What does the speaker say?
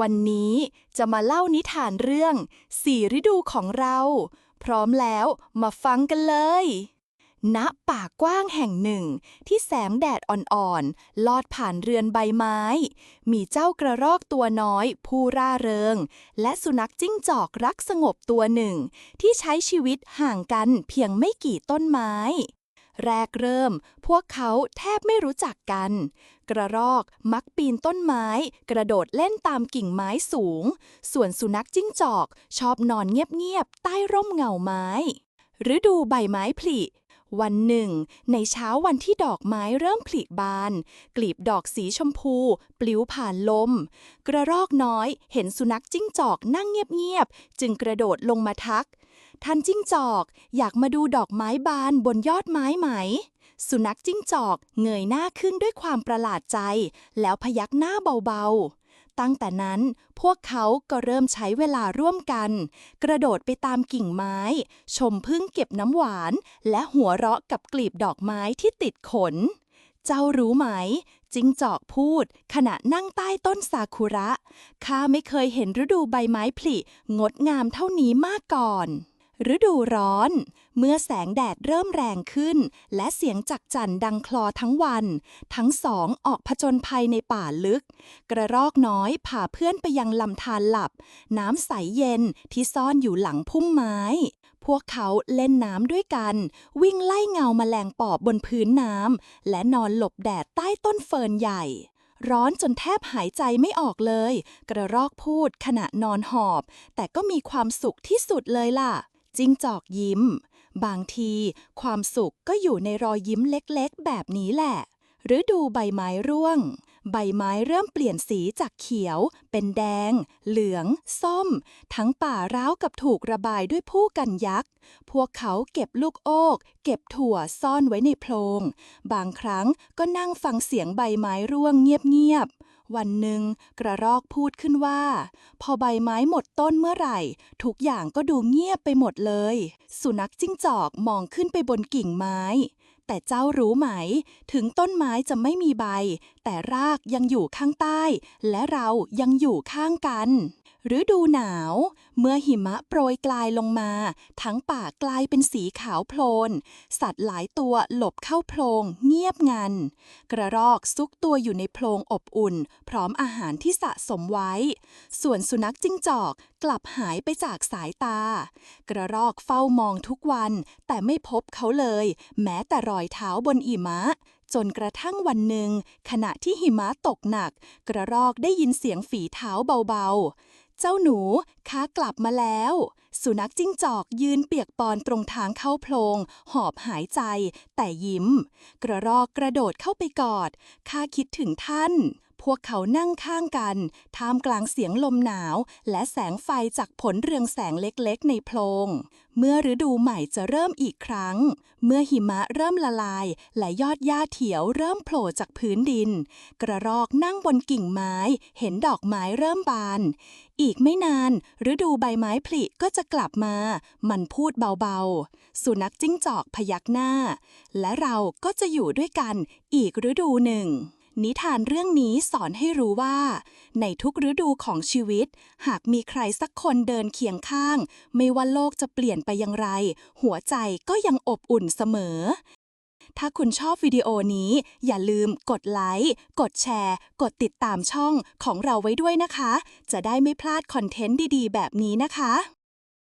วันนี้จะมาเล่านิทานเรื่องสี่ฤดูของเรา พร้อมแล้วมาฟังกันเลย ณ ป่ากว้างแห่งหนึ่ง ที่แสงแดดอ่อนๆ ลอดผ่านเรือนใบไม้ มีเจ้ากระรอกตัวน้อย ผู้ร่าเริง และสุนัขจิ้งจอกรักสงบตัวหนึ่ง ที่ใช้ชีวิตห่างกันเพียงไม่กี่ต้นไม้ แรกเริ่ม พวกเขาแทบไม่รู้จักกัน กระรอกมักปีนต้นไม้ กระโดดเล่นตามกิ่งไม้สูง ส่วนสุนัขจิ้งจอกชอบนอนเงียบๆใต้ร่มเงาไม้ ฤดูใบไม้ผลิ วันหนึ่ง ในเช้าวันที่ดอกไม้เริ่มผลิบาน กลีบดอกสีชมพู ปลิวผ่านลม กระรอกน้อย เห็นสุนัขจิ้งจอกนั่งเงียบๆ จึงกระโดดลงมาทัก ท่านจิ้งจอกอยากมาดูดอกไม้บานบนยอดไม้ไหม สุนัขจิ้งจอกเงยหน้าขึ้นด้วยความประหลาดใจ แล้วพยักหน้าเบาๆ ตั้งแต่นั้นพวกเขาก็เริ่มใช้เวลาร่วมกัน กระโดดไปตามกิ่งไม้ ชมพึ่งเก็บน้ำหวาน และหัวเราะกับกลีบดอกไม้ที่ติดขน เจ้ารู้ไหม จิงจอกพูด ขณะนั่งใต้ต้นซากุระ ข้าไม่เคยเห็นฤดูใบไม้ผลิงดงามเท่านี้มาก่อน ฤดูร้อน เมื่อแสงแดดเริ่มแรงขึ้น และเสียงจักจั่นดังคลอทั้งวัน ทั้งสองออกผจญภัยในป่าลึก กระรอกน้อยพาเพื่อนไปยังลำธารหลับ น้ำใสเย็นที่ซ่อนอยู่หลังพุ่มไม้ พวกเขาเล่นน้ำด้วยกัน วิ่งไล่เงาแมลงปอบบนพื้นน้ำและนอนหลบแดดใต้ต้นเฟิร์นใหญ่ร้อนจนแทบหายใจไม่ออกเลย กระรอกพูดขณะนอนหอบ แต่ก็มีความสุขที่สุดเลยล่ะ จิ้งจอกยิ้ม บางทีความสุขก็อยู่ในรอยยิ้มเล็กๆ แบบนี้แหละฤดูใบไม้ร่วง ใบไม้เริ่มเปลี่ยนสีจากเขียว เป็นแดง เหลือง ส้ม ทั้งป่าร้าวกับถูกระบายด้วยผู้กันยักษ์ พวกเขาเก็บลูกโอกเก็บถั่วซ่อนไว้ในโพรง บางครั้งก็นั่งฟังเสียงใบไม้ร่วงเงียบ วันหนึ่งกระรอกพูดขึ้นว่า พอใบไม้หมดต้นเมื่อไหร่ ทุกอย่างก็ดูเงียบไปหมดเลย สุนัขจิ้งจอกมองขึ้นไปบนกิ่งไม้ แต่เจ้ารู้ไหม ถึงต้นไม้จะไม่มีใบ แต่รากยังอยู่ข้างใต้ และเรายังอยู่ข้างกัน ฤดูหนาว เมื่อหิมะโปรยกลายลงมา ทั้งป่ากลายเป็นสีขาวโพลน สัตว์หลายตัวหลบเข้าโพรงเงียบงัน กระรอกซุกตัวอยู่ในโพรงอบอุ่น พร้อมอาหารที่สะสมไว้ ส่วนสุนัขจิ้งจอกกลับหายไปจากสายตา กระรอกเฝ้ามองทุกวัน แต่ไม่พบเขาเลย แม้แต่รอยเท้าบนหิมะจนกระทั่งวันหนึ่ง ขณะที่หิมะตกหนัก กระรอกได้ยินเสียงฝีเท้าเบาๆ เจ้าหนูค้ากลับมาแล้ว สุนัขจิ้งจอกยืนเปียกปอนตรงทางเข้าโพรงหอบหายใจ แต่ยิ้ม กระรอกกระโดดเข้าไปกอดข้าคิดถึงท่าน พวกเขานั่งข้างกัน ท่ามกลางเสียงลมหนาว และแสงไฟจากผลเรืองแสงเล็กๆ ในโพรง เมื่อฤดูใหม่จะเริ่มอีกครั้ง เมื่อหิมะเริ่มละลาย และยอดหญ้าเถียวเริ่มโผล่จากพื้นดิน กระรอกนั่งบนกิ่งไม้ เห็นดอกไม้เริ่มบาน อีกไม่นาน ฤดูใบไม้ผลิก็จะกลับมา มันพูดเบาๆ สุนัขจิ้งจอกพยักหน้า และเราก็จะอยู่ด้วยกันอีกฤดูหนึ่ง นิทานเรื่องนี้สอนให้รู้ว่า ในทุกฤดูของชีวิต หากมีใครสักคนเดินเคียงข้าง ไม่ว่าโลกจะเปลี่ยนไปอย่างไร หัวใจก็ยังอบอุ่นเสมอ ถ้าคุณชอบวิดีโอนี้ อย่าลืมกดไลค์ กดแชร์ กดติดตามช่องของเราไว้ด้วยนะคะ จะได้ไม่พลาดคอนเทนต์ดีๆ แบบนี้นะคะ